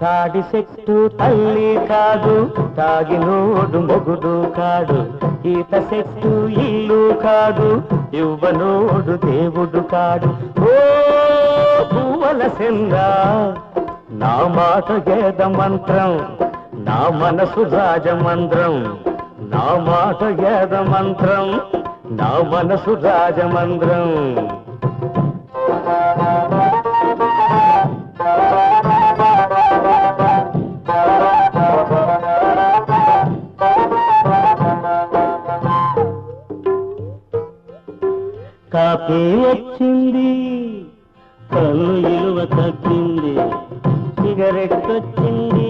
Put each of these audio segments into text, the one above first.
తాడి సెట్టు తల్లి కాదు తాగి నోడు మొగుడు కాదు ఈత సెట్టు ఇల్లు కాదు యువనోడు దేవుడు కాడు. ఓ పువ్వల సెందా నా మాట గేద మంత్రం నా మనసు రాజమంత్రం నా మాట గేద మంత్రం. నా మనసు రాజమంద్రం. కాపీ వచ్చింది కళ్ళు ఇలువ తగ్గింది సిగరెట్ వచ్చింది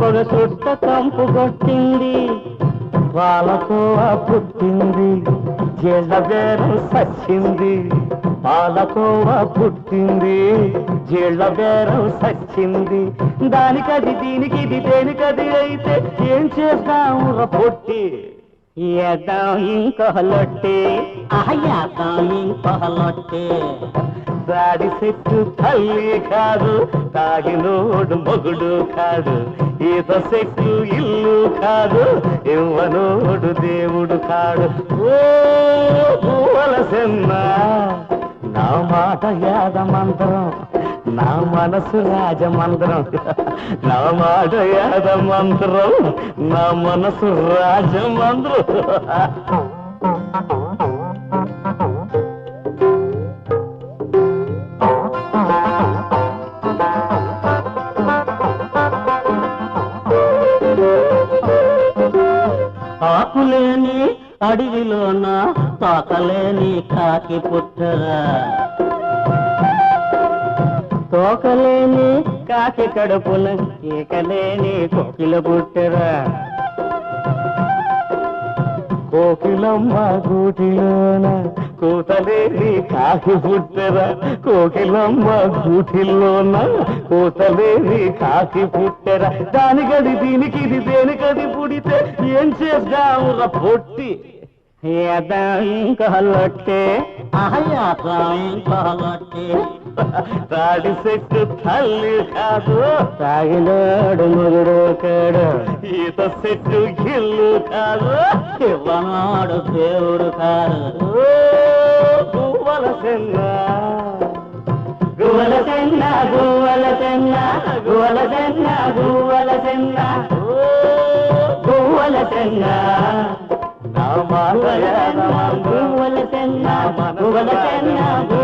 పొగ చుట్ట కంపు కొట్టింది వాళ్ళతో పుట్టింది. జెండ బేరం సచ్చింది పాలకోవ పుట్టింది జీళ్ళ బేరం సచ్చింది. దానికది దీనికి ఇది దేనికది అయితే ఏం చేస్తాము పొట్టి? ఏద్దాం ఇంకొహలొట్టి అహయ్యాకం ఇంకొహలొట్టి దాడి చెట్టు తల్లి కాదు తాగినోడు మొగుడు కాదు. ఈత చెట్టు ఇల్లు కాదు ఇవ్వనోడు దేవుడు కాడు. ఓ నా మాట యాద మంత్రం నా మనసు రాజమంత్రం. నా మాట యాద మంత్రం నా మనసు రాజమంత్రం. ఆకులేని అడవిలోన తోకలేని కాకి పుట్టరా. తోకలేని కాకి కడుపున కేకలేని కోకిల పుట్టరా. కోకిలమ్మ గూటిలోన కూతలేని కాకి పుట్టరా కోకిలమ్మ గూటిలోన కూతలేని కాకి పుట్టరా దానికది దీనికి ఇది దేనికది పుడితే ఏం చేద్దామురా పొట్టి? అహయ్యాకం ఇంకొహలొట్టి తాడి చెట్టు తల్లి కాదు. తాగినాడు ముగుడు కాడు ఈత చెట్టు గిల్లు కాదు. ఇవ్వనాడు దేవుడు కాదు. గువ్వల సెన్న గువ్వల సెన్న గువ్వల సెన్న గువ్వల